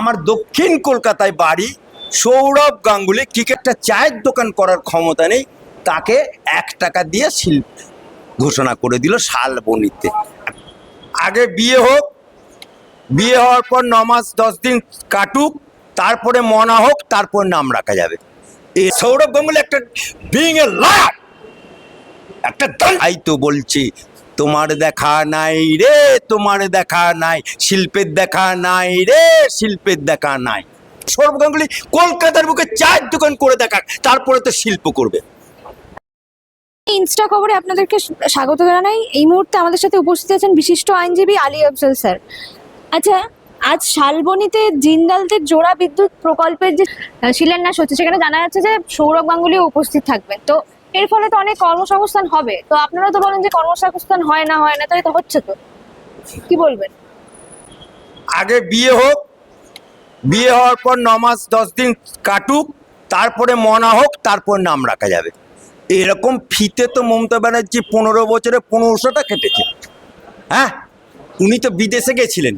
আমার দক্ষিণ কলকাতায় বাড়ি সৌরভ গাঙ্গুলি ক্রিকেটটা চায়ের দোকান করার ক্ষমতা নেই, তাকে এক টাকা দিয়ে শিল্প ঘোষণা করে দিল শালবনিতে। আগে বিয়ে হোক, বিয়ে হওয়ার পর ন মাস দশ দিন কাটুক, তারপরে মনা হোক, তারপর নাম রাখা যাবে। এই সৌরভ গাঙ্গুলি একটা বিং এ লাট একটা তাই তো বলছি তোমার দেখা নাই রে, তোমার দেখা নাই, শিল্পের দেখা নাই রে, শিল্পের দেখা নাই। সৌরভ গাঙ্গুলি কলকাতার বুকে চায়ের দোকান করে দেখাক, তারপরে তো শিল্প করবে। ইনস্টা খবরে আপনাদেরকে স্বাগত জানাই। এই মুহূর্তে আমাদের সাথে উপস্থিত আছেন বিশিষ্ট আইনজীবী আলী আফজল স্যার। আচ্ছা আজ শালবনিতে জিন্দালদের জোড়া বিদ্যুৎ প্রকল্পের যে শিলান্যাস হচ্ছে, সেখানে জানা যাচ্ছে যে সৌরভ গাঙ্গুলি উপস্থিত থাকবেন। তো এর ফলে তো অনেক কর্মসংস্থান হবে। তো আপনারা তো বলেন যে কর্মসংস্থান হয় না হয় না তাই তো হচ্ছে তো। কি বলবেন? আগে বিয়ে হোক, বিয়ে হওয়ার পর ন মাস, দশ দিন কাটুক, তারপরে মনা হোক, তারপর নাম রাখা যাবে। এরকম ফিতে তো মমতা ব্যানার্জি পনেরো বছরে পনেরোশোটা কেটেছে। হ্যাঁ? উনি তো বিদেশে গেছিলেন।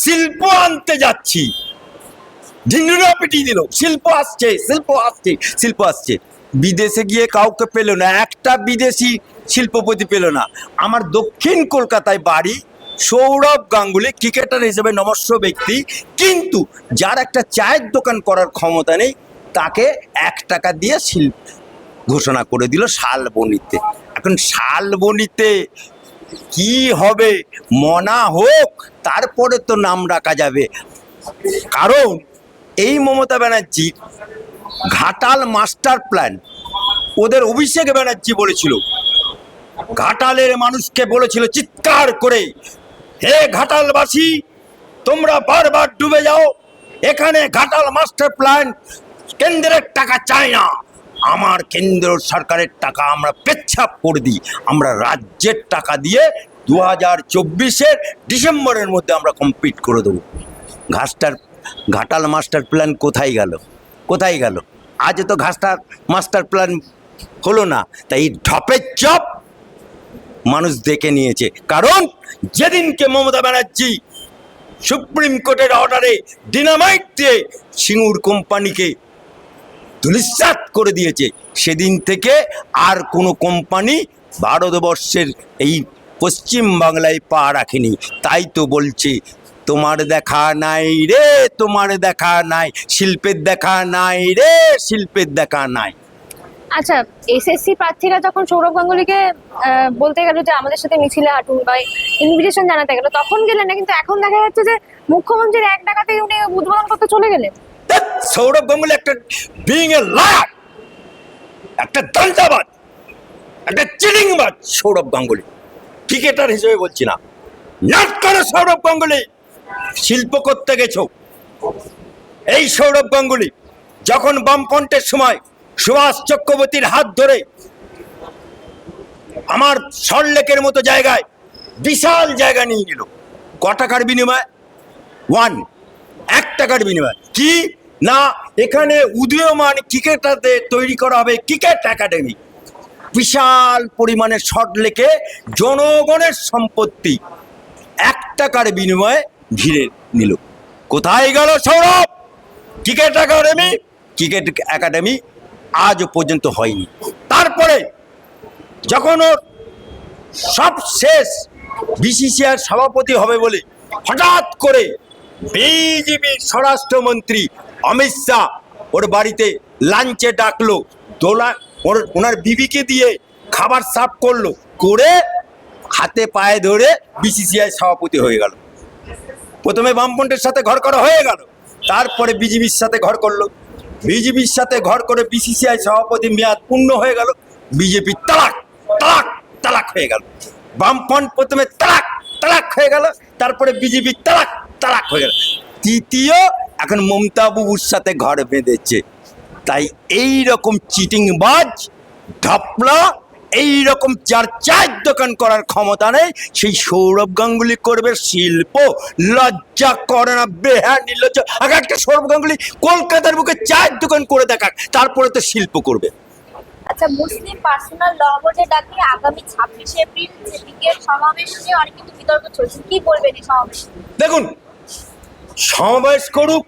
শিল্প আনতে যাচ্ছি। ঝিঙ্গুরা পিটিয়ে দিল। শিল্প আসছে শিল্প আসছে শিল্প আসছে। বিদেশে গিয়ে কাউকে পেল না, একটা বিদেশি শিল্পপতি পেল না। আমার দক্ষিণ কলকাতায় বাড়ি সৌরভ গাঙ্গুলি, ক্রিকেটার হিসেবে নমস্য ব্যক্তি। কিন্তু যার একটা চায়ের দোকান করার ক্ষমতা নেই, তাকে এক টাকা দিয়ে শিল্প ঘোষণা করে দিল শালবনিতে। এখন শালবনিতে কি হবে, মনা হোক, তারপরে তো নাম রাখা যাবে। কারণ এই মমতা ব্যানার্জি ঘাটাল মাস্টার প্ল্যান। ওদের অভিষেক ব্যানার্জি বলেছিল। ঘাটালের মানুষকে বলেছিল চিৎকার করে, হে ঘাটালবাসী, তোমরা বারবার ডুবে যাও। এখানে ঘাটাল মাস্টার প্ল্যান কেন্দ্রের টাকা চাই না। আমার কেন্দ্র সরকারের টাকা আমরা পেচ্ছাপ করে দিই। আমরা রাজ্যের টাকা দিয়ে দু হাজার চব্বিশের ডিসেম্বরের মধ্যে আমরা কমপ্লিট করে দেবো। ঘাসটার ঘাটাল মাস্টার প্ল্যান কোথায় গেল? কোথায় গেল? আজ তো ঘাসটার মাস্টার প্ল্যান হলো না। তাই ঢপের চপ মানুষ দেখে নিয়েছে। কারণ যেদিনকে মমতা ব্যানার্জি সুপ্রিম কোর্টের অর্ডারে ডিনামাইট দিয়ে সিঙ্গুর কোম্পানিকে ধুলিসাৎ করে দিয়েছে, সেদিন থেকে আর কোনো কোম্পানি ভারতবর্ষের এই পশ্চিম বাংলায় পা রাখেনি। তাই তো বলছে তোমার দেখা নাই রে তোমার দেখা নাই। শিল্পের দেখা নাই রে শিল্পের দেখা নাই। আচ্ছা এসএসসি প্রার্থীরা যখন সৌরভ গাঙ্গুলিকে বলতে গেল যে আমাদের সাথে মিছিলে হাঁটুন বা ইনভিটেশন জানাতে গেল তখন গেলেন না কিন্তু এখন দেখা যাচ্ছে যে মুখ্যমন্ত্রীর এক টাকাতেই উনি উদ্বোধন করতে চলে গেলেন। সৌরভ গাঙ্গুলি একটা বিং এ লাট একটা দলদাবাদ একটা চিলিংবাজ সৌরভ গাঙ্গুলি। ক্রিকেটার হিসেবে বলছি না। নাট করো সৌরভ গাঙ্গুলি। শিল্প করতে গেছো। এই সৌরভ গাঙ্গুলি, যখন বামফ্রন্টের সময় সুভাষ চক্রবর্তীর হাত ধরে আমার সল্লেকের মতো জায়গায় বিশাল জায়গা নিয়ে নিল, ক টাকার বিনিময়? ওয়ান, এক টাকার বিনিময়। কি? না, এখানে উদীয়মান ক্রিকেটারদের তৈরি করা হবে ক্রিকেট একাডেমি। বিশাল পরিমাণে শট লেকে জনগণের সম্পত্তি। এক টাকার বিনিময়ে ঘিরে নিল। কোথায় গেল Sourav? Cricket academy? Cricket academy আজও পর্যন্ত হয়নি। তারপরে যখন ওর সব শেষ, বিসিসিআর সভাপতি হবে বলে হঠাৎ করে বিজেপি স্বরাষ্ট্রমন্ত্রী অমিত শাহ ওর বাড়িতে লাঞ্চে ডাকলো, দোলা ওর, ওনার বিবিকে দিয়ে খাবার সাফ করল, করে হাতে পায়ে ধরে বিসিসিআই সভাপতি হয়ে গেল। প্রথমে বামপন্থের সাথে ঘর করা হয়ে গেল। তারপরে বিজেপির সাথে ঘর করল। বিজেপির সাথে ঘর করে বিসিসিআই সভাপতি মেয়াদ পূর্ণ হয়ে গেল। বিজেপি তালাক তালাক তালাক হয়ে গেল। বামফ্রন্ট প্রথমে তালাক তালাক হয়ে গেল। তারপরে বিজেপি তালাক তালাক হয়ে গেল। তৃতীয়, এখন মমতা বাবুর সাথে ঘর বেঁধেছে। তাই এই রকম চিটিংবাজ, ঢপলা এই রকম চার চায়ের দোকান করার ক্ষমতা নেই সেই সৌরভ গাঙ্গুলি করবে শিল্প। লজ্জা করে না বেহা নির্লজ্জ। আগে একটা সৌরভ গাঙ্গুলি কলকাতার বুকে চায়ের দোকান করে দেখাক তারপরে তো শিল্প করবে। আচ্ছা মুসলিম পার্সোনাল ল বোর্ডের ডাকে আগামী ছাব্বিশে এপ্রিল সিন্ডিকেট সমাবেশ নিয়ে অনেক কিন্তু বিতর্ক চলছে? কি বলবেন এই সমাবেশ? দেখুন সমাবেশ করুক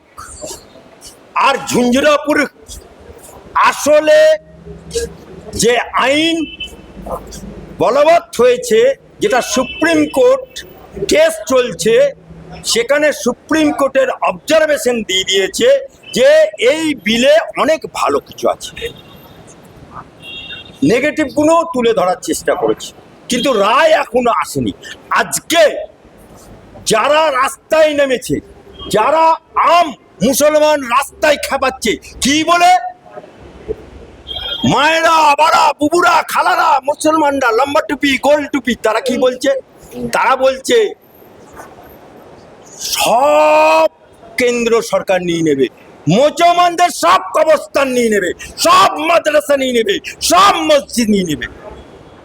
আর ঝুঞ্ঝুরাপুর আসলে যে আইন বলবৎ হয়েছে যেটা সুপ্রিম কোর্ট কেস চলছে, সেখানে সুপ্রিম কোর্টের অবজারভেশন দিয়ে দিয়েছে যে এই বিলে অনেক ভালো কিছু আছে। নেগেটিভগুলো তুলে ধরার চেষ্টা করেছে, কিন্তু রায় এখনও আসেনি। আজকে যারা রাস্তায় নেমেছে, যারা আম মুসলমান রাস্তায় খেপাচ্ছে, কি বলে? মায়েরা বাবা বুবুরা, খালারা, মুসলমানরা, লম্বা টুপি, গোল টুপি, তারা কি বলছে? তারা বলছে, সব কেন্দ্র সরকার নিয়ে নেবে। মুসলমানদের সব কবরস্থান নিয়ে নেবে, সব মাদ্রাসা নিয়ে নেবে, সব মসজিদ নিয়ে নেবে।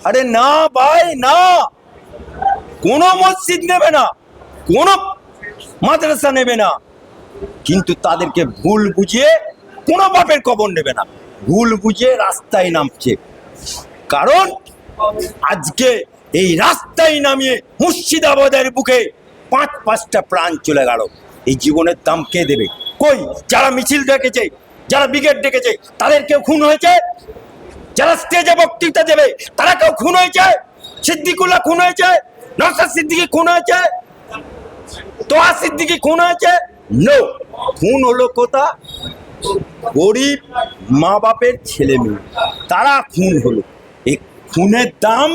আরে না ভাই, না। কোনো মসজিদ নেবে না, কোনো মাদ্রাসা নেবে না। কিন্তু তাদেরকে ভুল বুঝিয়ে কোনো বাপের কবর নেবে না। ভুল বুঝে রাস্তায় নামছে। কারণ আজকে এই রাস্তায় নামিয়ে মুর্শিদাবাদের বুকে পাঁচ পাঁচটা প্রাণ চলে গেল। এই জীবনের দাম কে দেবে? কই? যারা মিছিল ডেকেছে, যারা ব্রিগেড ডেকেছে, তাদের কেউ খুন হয়েছে? যারা স্টেজে বক্তৃতা দেবে, তারা কেউ খুন হয়েছে? সিদ্দিকুল্লাহ খুন হয়েছে? নসাদ সিদ্দিকি খুন হয়েছে? তোয়া সিদ্দিকি খুন হয়েছে? নো খুন হলো কোথা? গরিব মা বাপের ছেলে মেয়ে, তারা খুন হলো। এই খুনের দাম,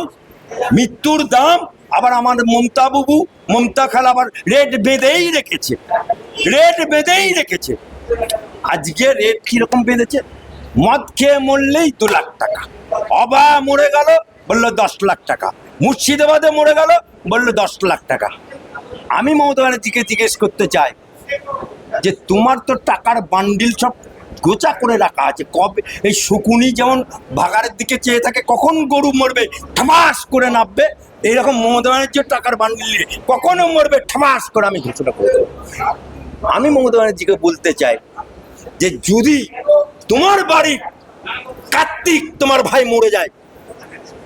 মৃত্যুর দাম, আবার আমার মমতা বাবু, মমতা খালা আবার রেট বেঁধেই রেখেছে রেট বেঁধেই রেখেছে। আজকে রেট কীরকম বেঁধেছে? মদ খেয়ে মরলেই দু লাখ টাকা। অবা মরে গেল, বলল দশ লাখ টাকা। মুর্শিদাবাদে মরে গেল, বলল দশ লাখ টাকা। আমি মমতা ব্যানার্জিকে জিজ্ঞেস করতে চাই যে তোমার তো টাকার বান্ডিল সব গোচা করে রাখা আছে। কবে এই শকুনি যেমন ভাগাড়ের দিকে চেয়ে থাকে, কখন গরু মরবে, ঠামাস করে নামবে এইরকম মমতা ব্যানার্জির টাকার বান্ডিল কখনো মরবে, ঠামাস করে আমি ঘোষণা করে দেবো। আমি মমতা ব্যানার্জিকে বলতে চাই যে যদি তোমার বাড়ির কার্তিক তোমার ভাই মরে যায়,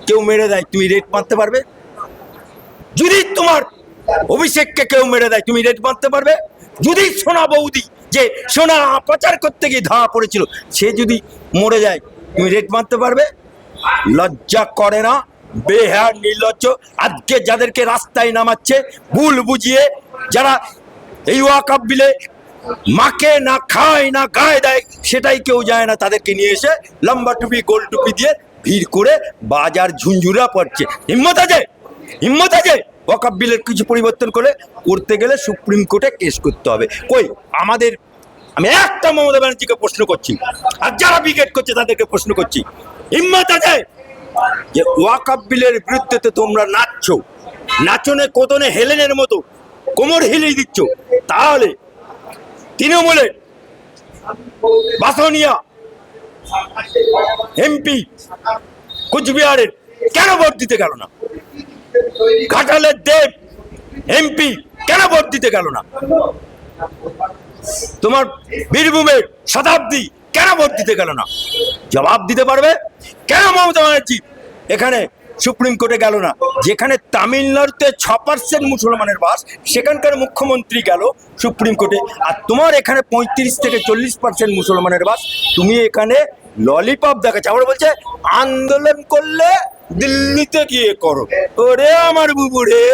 কেউ মেরে দেয়, তুমি রেট মারতে পারবে? যদি তোমার অভিষেককে কেউ মেরে দেয়, তুমি রেট মারতে পারবে? যদি সোনা বৌদি যে সোনা প্রচার করতে গিয়ে ধাওয়া পড়েছিল, সে যদি মরে যায়, তুমি রেট মারতে পারবে? লজ্জা করে না বেহার নির্লজ্জ। আজকে যাদেরকে রাস্তায় নামাচ্ছে, ভুল বুঝিয়ে যারা এই ওয়াকাপ বিলে মাকে না, খায় না, গায়ে দেয়, সেটাই কেউ যায় না তাদেরকে নিয়ে এসে লম্বা টুপি, গোল টুপি দিয়ে ভিড় করে বাজার ঝুঞ্ঝুরা পড়ছে। হিম্মত আছে? হিম্মত আছে? ওয়াকাপ বিলের কিছু পরিবর্তন করে করতে গেলে সুপ্রিম কোর্টে কেস করতে হবে। কই? আমাদের আমি একটা মমতা ব্যানার্জিকে প্রশ্ন করছি। আর যারা ব্রিগেড করছে তাদেরকে প্রশ্ন করছি। হিম্মত আছে? যে ওয়াকাপ বিলের বিরুদ্ধে তো তোমরা নাচছো। নাচনে, কোদনে, হেলেনের মতো কোমর হিলিয়ে দিচ্ছ। তাহলে তৃণমূলের বাসনিয়া এমপি কুচবিহারের কেন ভোট দিতে গেল না? ঘাটালের দেব, এমপি, কেন ভোট দিতে গেল না? তোমার বীরভূমের শতাব্দী কেন ভোট দিতে গেল না? জবাব দিতে পারবে? কেন মমতা ব্যানার্জি এখানে সুপ্রিম কোর্টে গেল না? যেখানে তামিলনাড়ুতে ছ পার্সেন্ট মুসলমানের বাস, সেখানকার মুখ্যমন্ত্রী গেল সুপ্রিম কোর্টে। আর তোমার এখানে পঁয়ত্রিশ থেকে চল্লিশ পার্সেন্ট মুসলমানের বাস, তুমি এখানে ললিপপ দেখাচ্ছে। আবার বলছে, আন্দোলন করলে দিল্লিতে গিয়ে করো। ওরে আমার বুবু রে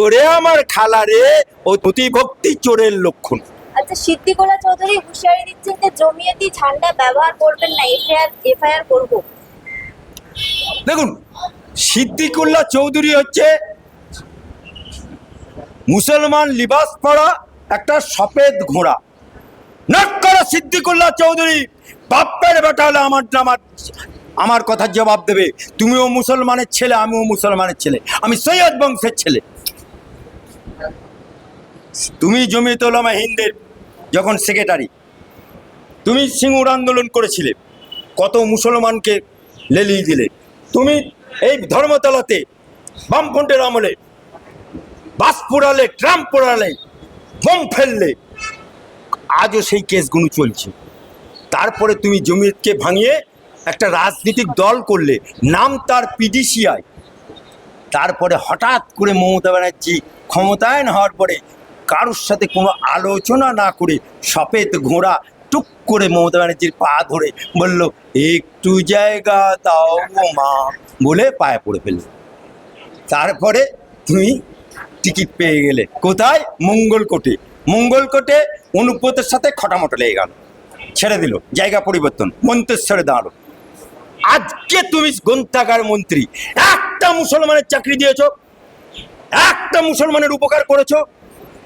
ওরে আমার খালা রে ও প্রতিভক্তি চোরের লক্ষণ। আচ্ছা সিদ্দিকুল্লাহ চৌধুরী হুঁশিয়ারি দিচ্ছেন যে জমিয়তি ঝান্ডা ব্যবহার করবেন না এফআইআর এফআইআর করব। দেখুন সিদ্দিকুল্লাহ চৌধুরী হচ্ছে মুসলমান লিবাস পরা একটা সফেদ ঘোড়া। নাক করা সিদ্দিকুল্লাহ চৌধুরী বাপ্পের বেটা হলে আমার আমার আমার কথার জবাব দেবে। তুমিও মুসলমানের ছেলে, আমিও মুসলমানের ছেলে। আমি সৈয়দ বংশের ছেলে। তুমি জমিয়ত উলামা হিন্দের যখন সেক্রেটারি, তুমি সিঙ্গুর আন্দোলন করেছিলে, কত মুসলমানকে লেলিয়ে দিলে। তুমি এই ধর্মতলাতে, বামফ্রন্টের আমলে, বাস পোড়ালে, ট্রাম পোড়ালে, বোম ফেললে, আজও সেই কেসগুলো চলছে। তারপরে তুমি জমিয়তকে ভাঙিয়ে একটা রাজনৈতিক দল করলে, নাম তার পিডিসিআই। তারপরে হঠাৎ করে মমতা ব্যানার্জি ক্ষমতায়ন হওয়ার পরে কারোর সাথে কোনো আলোচনা না করে সফেদ ঘোড়া টুক করে মমতা ব্যানার্জির পা ধরে বলল, একটু জায়গা দাও মা, বলে পায়ে পড়ে ফেলল। তারপরে তুমি টিকিট পেয়ে গেলে। কোথায়? মঙ্গলকোটে। মঙ্গলকোটে অনুব্রতের সাথে খটামটো লেগে গেল। ছেড়ে দিল। জায়গা পরিবর্তন। মন্তেশ্বরে দাঁড়াল। আজকে তুমি গ্রন্থাগার মন্ত্রী। একটা মুসলমানের চাকরি দিয়েছ, একটা মুসলমানের উপকার করেছ,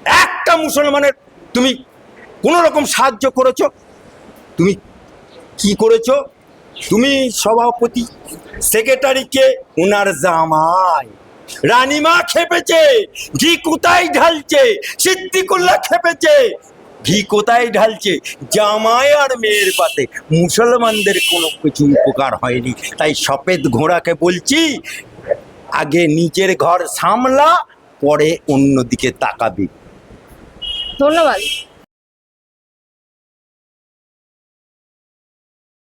একটা মুসলমানের তুমি কোনো রকম সাহায্য করেছ, তুমি কি করেছ? তুমি সভাপতি, সেক্রেটারিকে ওনার জামাই। রানীমা খেপেছে, ঘি কোথায় ঢালছে, সিদ্দিকুল্লাহ খেপেছে ঘি কোথায় ঢালছে? জামাই আর মেয়ের পাতে। মুসলমানদের কোনো কিছু উপকার হয়নি। তাই সফেদ ঘোড়াকে বলছি, আগে নিজের ঘর সামলা, পরে অন্যদিকে তাকাবি। ধন্যবাদ।